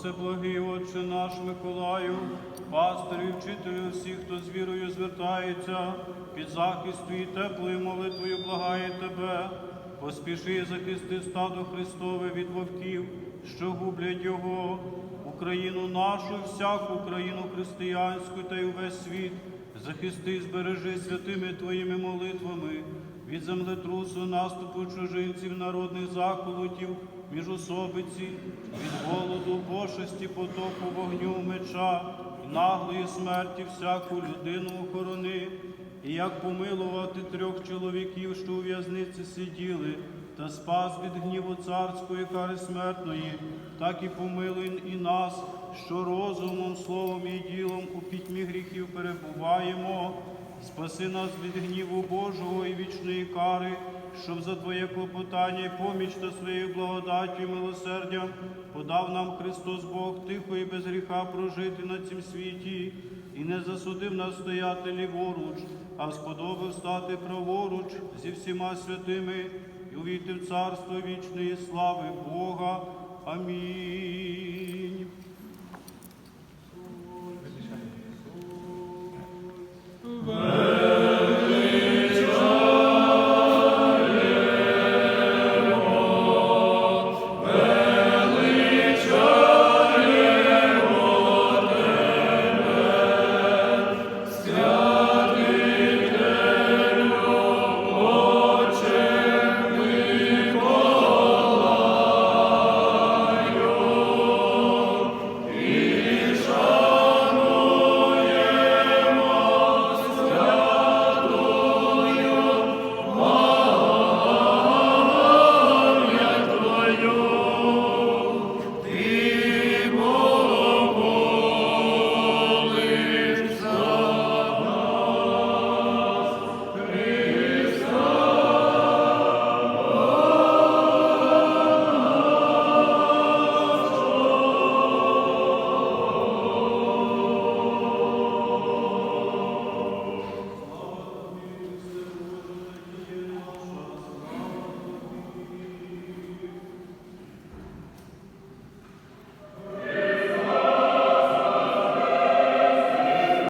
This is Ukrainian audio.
всеблагий Отче наш Миколаю, пастирю, і вчителю всіх, хто з вірою звертається, під захист і теплою молитвою благає тебе, поспіши захисти стадо Христове від вовків, що гублять його, Україну нашу, всяку країну християнську та й увесь світ, захисти збережи святими твоїми молитвами від землетрусу, наступу чужинців, народних заколотів, міжособиці, від голоду, пошесті, потоку, вогню, меча, і наглої смерті всяку людину охорони, і як помилувати трьох чоловіків, що у в'язниці сиділи, та спас від гніву царської кари смертної, так і помилуй і нас, що розумом, словом і ділом у пітьмі гріхів перебуваємо. Спаси нас від гніву Божого і вічної кари, щоб за Твоє клопотання і поміч та своєю благодаттю і милосердям подав нам Христос Бог тихо і без гріха прожити на цім світі, і не засудив нас стояти ліворуч, а сподобав стати праворуч зі всіма святими і увійти в царство вічної слави Бога. Амінь.